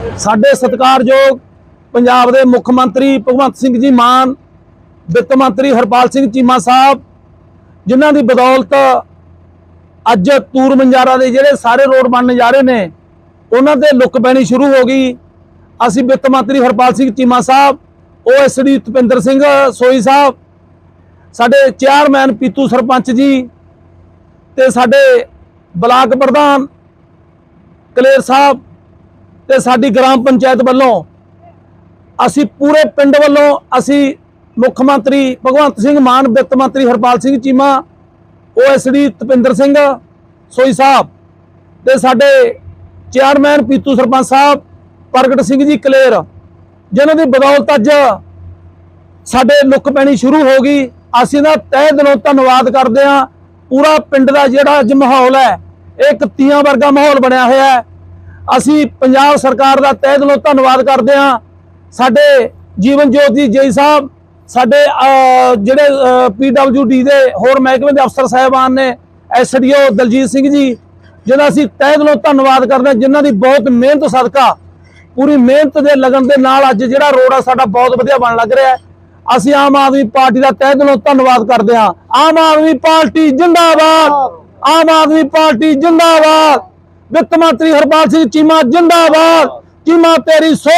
ਸਾਡੇ ਸਤਿਕਾਰਯੋਗ ਪੰਜਾਬ ਦੇ ਮੁੱਖ ਮੰਤਰੀ ਭਗਵੰਤ ਸਿੰਘ ਜੀ ਮਾਨ, ਵਿੱਤ ਮੰਤਰੀ ਹਰਪਾਲ ਸਿੰਘ ਚੀਮਾ ਸਾਹਿਬ, ਜਿਨ੍ਹਾਂ ਦੀ ਬਦੌਲਤ ਅੱਜ ਤੂਰ ਮੰਜਾਰਾ ਦੇ ਜਿਹੜੇ ਸਾਰੇ ਰੋਡ ਬਣਨ ਜਾ ਰਹੇ ਨੇ, ਉਹਨਾਂ ਤੇ ਲੁੱਕ ਪੈਣੀ ਸ਼ੁਰੂ ਹੋ ਗਈ। ਅਸੀਂ ਵਿੱਤ ਮੰਤਰੀ ਹਰਪਾਲ ਸਿੰਘ ਚੀਮਾ ਸਾਹਿਬ ਓਐਸਡੀ ਤਪਿੰਦਰ ਸਿੰਘ ਸੋਈ ਸਾਹਿਬ, ਸਾਡੇ ਚੇਅਰਮੈਨ ਪੀਤੂ ਸਰਪੰਚ ਜੀ ਤੇ ਸਾਡੇ ਬਲਾਕ ਪ੍ਰਧਾਨ ਕਲੇਰ ਸਾਹਿਬ ਤੇ ਸਾਡੀ ਗ੍ਰਾਮ ਪੰਚਾਇਤ ਵੱਲੋਂ ਅਸੀਂ ਪੂਰੇ ਪਿੰਡ ਵੱਲੋਂ ਅਸੀਂ ਮੁੱਖ ਮੰਤਰੀ ਭਗਵੰਤ ਸਿੰਘ ਮਾਨ, ਵਿੱਤ ਮੰਤਰੀ ਹਰਪਾਲ ਸਿੰਘ ਚੀਮਾ ਓਐਸਡੀ ਤਪਿੰਦਰ ਸਿੰਘ ਸੋਈ ਸਾਹਿਬ ਤੇ ਸਾਡੇ ਚੇਅਰਮੈਨ ਪੀਤੂ ਸਰਪੰਚ ਸਾਹਿਬ, ਪ੍ਰਗਟ ਸਿੰਘ ਜੀ ਕਲੇਰ, ਜਿਨ੍ਹਾਂ ਦੀ ਬਦੌਲਤ ਅੱਜ ਸਾਡੇ ਲੁੱਕ ਪੈਣੀ ਸ਼ੁਰੂ ਹੋ ਗਈ। ਅਸੀਂ ਦਾ ਤਹਿ ਦਿਲੋਂ ਧੰਨਵਾਦ ਕਰਦੇ ਹਾਂ। ਪੂਰਾ ਪਿੰਡ ਦਾ ਜਿਹੜਾ ਅੱਜ ਮਾਹੌਲ ਹੈ, ਇਹ ਇੱਕ ਤੀਆਂ ਵਰਗਾ ਮਾਹੌਲ ਬਣਿਆ ਹੋਇਆ ਹੈ। ਅਸੀਂ ਪੰਜਾਬ ਸਰਕਾਰ ਦਾ ਤਹਿ ਦਿਲੋਂ ਧੰਨਵਾਦ ਕਰਦੇ ਹਾਂ। ਸਾਡੇ ਜੀਵਨ ਜੋਤੀ ਜੀ ਸਾਹਿਬ ਸਾਡੇ ਅਹ, ਜਿਹੜੇ ਪੀਡਬਲਯੂਡੀ ਦੇ ਹੋਰ ਮਹਿਕਮੇ ਦੇ ਅਫਸਰ ਸਾਹਿਬਾਨ ਨੇ ਐਸਡੀਓ ਦਲਜੀਤ ਸਿੰਘ ਜੀ ਜਿਹਦਾ ਅਸੀਂ ਤਹਿ ਦਿਲੋਂ ਧੰਨਵਾਦ ਕਰਦੇ ਹਾਂ ਜਿਨ੍ਹਾਂ ਦੀ ਬਹੁਤ ਮਿਹਨਤ ਸਦਕਾ ਪੂਰੀ ਮਿਹਨਤ ਦੇ ਲਗਨ ਦੇ ਨਾਲ ਅੱਜ ਜਿਹੜਾ ਰੋਡ ਆ ਸਾਡਾ ਬਹੁਤ ਵਧੀਆ ਬਣ ਲੱਗ ਰਿਹਾ ਹੈ। ਅਸੀਂ ਆਮ ਆਦਮੀ ਪਾਰਟੀ ਦਾ ਤਹਿ ਦਿਲੋਂ ਧੰਨਵਾਦ ਕਰਦੇ ਹਾਂ। ਆਮ ਆਦਮੀ ਪਾਰਟੀ ਜਿੰਦਾਬਾਦ ਆਮ ਆਦਮੀ ਪਾਰਟੀ ਜਿੰਦਾਬਾਦ। ਵਿੱਤ ਮੰਤਰੀ ਹਰਪਾਲ ਸਿੰਘ ਚੀਮਾ ਜਿੰਦਾਬਾਦ। ਚੀਮਾ ਤੇਰੀ ਸੋ